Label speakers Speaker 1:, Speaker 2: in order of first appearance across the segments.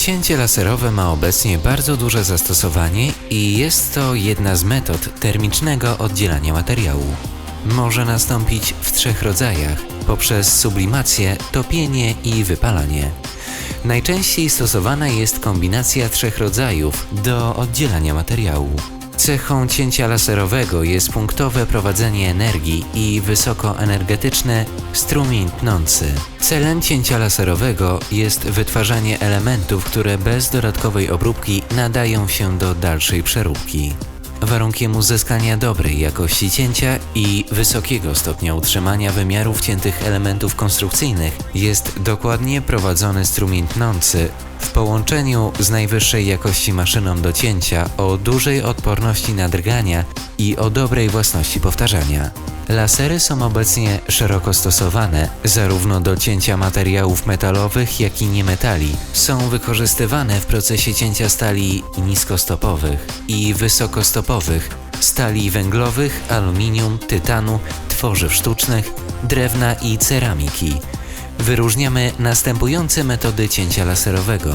Speaker 1: Cięcie laserowe ma obecnie bardzo duże zastosowanie i jest to jedna z metod termicznego oddzielania materiału. Może nastąpić w trzech rodzajach poprzez sublimację, topienie i wypalanie. Najczęściej stosowana jest kombinacja trzech rodzajów do oddzielania materiału. Cechą cięcia laserowego jest punktowe prowadzenie energii i wysokoenergetyczny strumień tnący. Celem cięcia laserowego jest wytwarzanie elementów, które bez dodatkowej obróbki nadają się do dalszej przeróbki. Warunkiem uzyskania dobrej jakości cięcia i wysokiego stopnia utrzymania wymiarów ciętych elementów konstrukcyjnych jest dokładnie prowadzony strumień tnący w połączeniu z najwyższej jakości maszyną do cięcia o dużej odporności na drgania i o dobrej własności powtarzania. Lasery są obecnie szeroko stosowane zarówno do cięcia materiałów metalowych, jak i niemetali. Są wykorzystywane w procesie cięcia stali niskostopowych i wysokostopowych, stali węglowych, aluminium, tytanu, tworzyw sztucznych, drewna i ceramiki. Wyróżniamy następujące metody cięcia laserowego.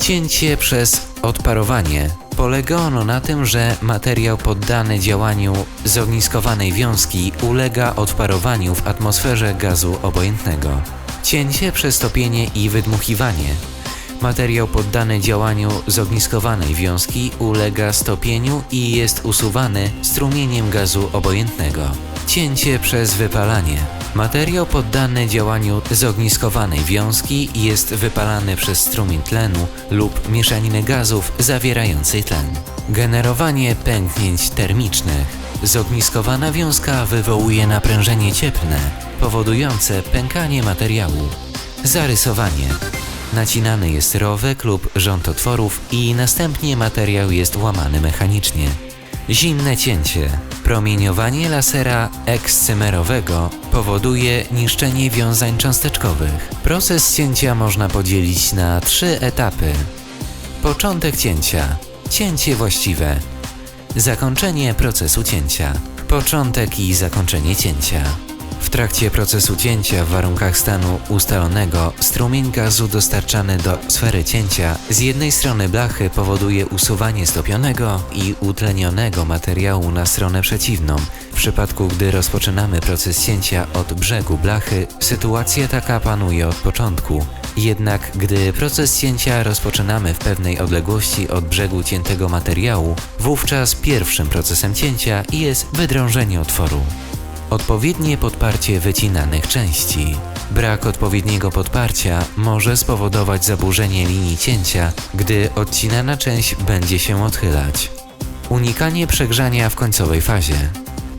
Speaker 1: Cięcie przez odparowanie Polega ono na tym, że materiał poddany działaniu zogniskowanej wiązki ulega odparowaniu w atmosferze gazu obojętnego. Cięcie przez topienie i wydmuchiwanie. Materiał poddany działaniu zogniskowanej wiązki ulega stopieniu i jest usuwany strumieniem gazu obojętnego. Cięcie przez wypalanie. Materiał poddany działaniu zogniskowanej wiązki jest wypalany przez strumień tlenu lub mieszaniny gazów zawierającej tlen. Generowanie pęknięć termicznych. Zogniskowana wiązka wywołuje naprężenie cieplne, powodujące pękanie materiału. Zarysowanie. Nacinany jest rowek lub rząd otworów i następnie materiał jest łamany mechanicznie. Zimne cięcie. Promieniowanie lasera ekscymerowego powoduje niszczenie wiązań cząsteczkowych. Proces cięcia można podzielić na trzy etapy. Początek cięcia. Cięcie właściwe. Zakończenie procesu cięcia. Początek i zakończenie cięcia. W trakcie procesu cięcia w warunkach stanu ustalonego strumień gazu dostarczany do sfery cięcia z jednej strony blachy powoduje usuwanie stopionego i utlenionego materiału na stronę przeciwną. W przypadku gdy rozpoczynamy proces cięcia od brzegu blachy, sytuacja taka panuje od początku. Jednak gdy proces cięcia rozpoczynamy w pewnej odległości od brzegu ciętego materiału, wówczas pierwszym procesem cięcia jest wydrążenie otworu. Odpowiednie podparcie wycinanych części. Brak odpowiedniego podparcia może spowodować zaburzenie linii cięcia, gdy odcinana część będzie się odchylać. Unikanie przegrzania w końcowej fazie.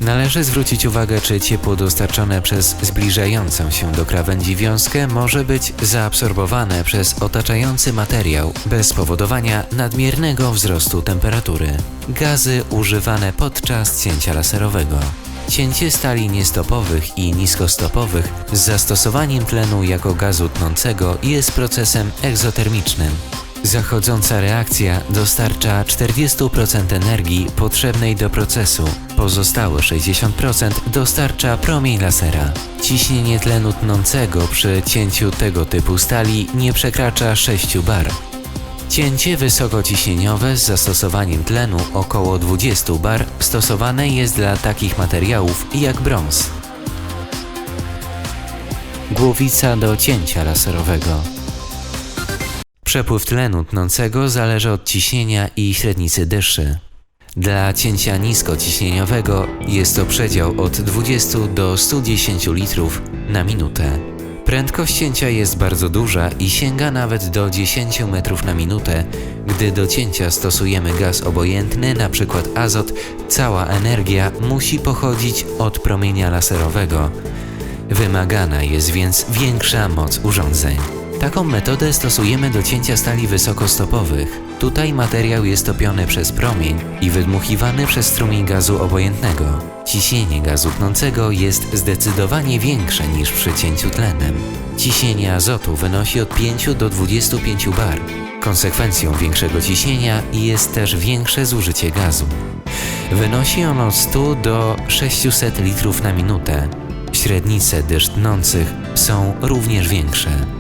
Speaker 1: Należy zwrócić uwagę, czy ciepło dostarczone przez zbliżającą się do krawędzi wiązkę może być zaabsorbowane przez otaczający materiał bez spowodowania nadmiernego wzrostu temperatury. Gazy używane podczas cięcia laserowego. Cięcie stali niestopowych i niskostopowych z zastosowaniem tlenu jako gazu tnącego jest procesem egzotermicznym. Zachodząca reakcja dostarcza 40% energii potrzebnej do procesu, pozostałe 60% dostarcza promień lasera. Ciśnienie tlenu tnącego przy cięciu tego typu stali nie przekracza 6 bar. Cięcie wysokociśnieniowe z zastosowaniem tlenu około 20 bar stosowane jest dla takich materiałów jak brąz. Głowica do cięcia laserowego. Przepływ tlenu tnącego zależy od ciśnienia i średnicy dyszy. Dla cięcia niskociśnieniowego jest to przedział od 20 do 110 litrów na minutę. Prędkość cięcia jest bardzo duża i sięga nawet do 10 metrów na minutę. Gdy do cięcia stosujemy gaz obojętny, np. azot, cała energia musi pochodzić od promienia laserowego. Wymagana jest więc większa moc urządzeń. Taką metodę stosujemy do cięcia stali wysokostopowych. Tutaj materiał jest topiony przez promień i wydmuchiwany przez strumień gazu obojętnego. Ciśnienie gazu tnącego jest zdecydowanie większe niż przy cięciu tlenem. Ciśnienie azotu wynosi od 5 do 25 bar. Konsekwencją większego ciśnienia jest też większe zużycie gazu. Wynosi ono od 100 do 600 litrów na minutę. Średnice dysz tnących są również większe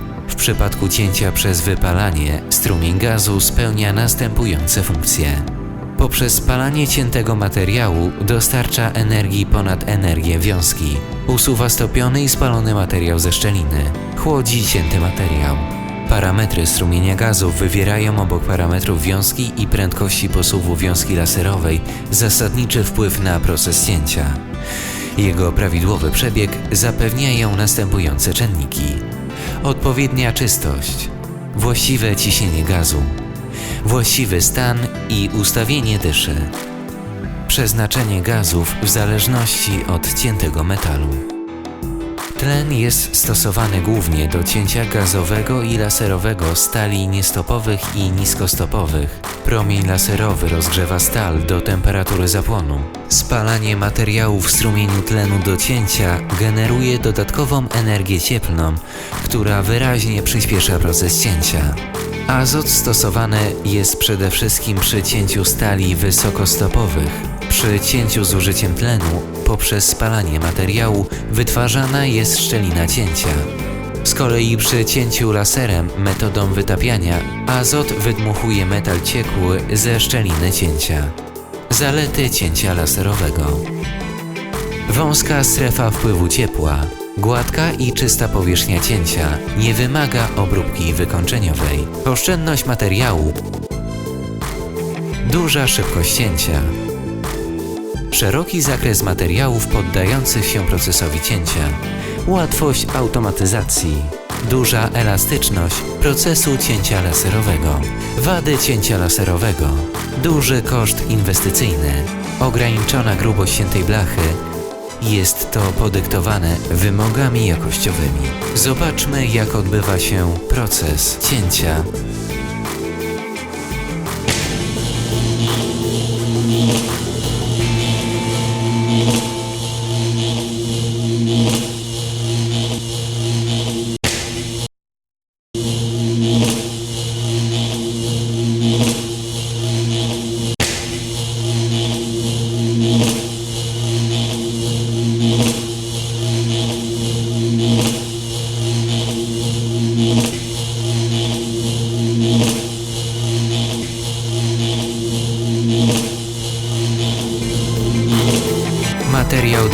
Speaker 1: przypadku cięcia przez wypalanie, strumień gazu spełnia następujące funkcje. Poprzez spalanie ciętego materiału dostarcza energii ponad energię wiązki. Usuwa stopiony i spalony materiał ze szczeliny. Chłodzi cięty materiał. Parametry strumienia gazów wywierają obok parametrów wiązki i prędkości posuwu wiązki laserowej zasadniczy wpływ na proces cięcia. Jego prawidłowy przebieg zapewniają następujące czynniki: odpowiednia czystość, właściwe ciśnienie gazu, właściwy stan i ustawienie dyszy, przeznaczenie gazów w zależności od ciętego metalu. Tlen jest stosowany głównie do cięcia gazowego i laserowego stali niestopowych i niskostopowych. Promień laserowy rozgrzewa stal do temperatury zapłonu. Spalanie materiału w strumieniu tlenu do cięcia generuje dodatkową energię cieplną, która wyraźnie przyspiesza proces cięcia. Azot stosowany jest przede wszystkim przy cięciu stali wysokostopowych. Przy cięciu z użyciem tlenu poprzez spalanie materiału wytwarzana jest szczelina cięcia. Z kolei przy cięciu laserem metodą wytapiania azot wydmuchuje metal ciekły ze szczeliny cięcia. Zalety cięcia laserowego. Wąska strefa wpływu ciepła, gładka i czysta powierzchnia cięcia nie wymaga obróbki wykończeniowej. Oszczędność materiału, duża szybkość cięcia, szeroki zakres materiałów poddających się procesowi cięcia, łatwość automatyzacji, duża elastyczność procesu cięcia laserowego, wady cięcia laserowego, duży koszt inwestycyjny, ograniczona grubość ciętej blachy, jest to podyktowane wymogami jakościowymi. Zobaczmy, jak odbywa się proces cięcia.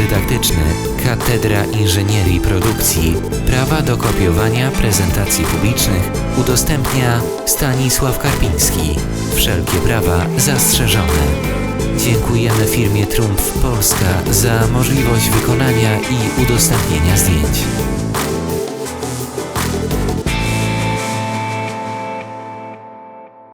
Speaker 1: Dydaktyczny Katedra Inżynierii Produkcji Prawa do kopiowania prezentacji publicznych udostępnia Stanisław Karpiński. Wszelkie prawa zastrzeżone. Dziękujemy firmie Trump Polska za możliwość wykonania i udostępnienia zdjęć.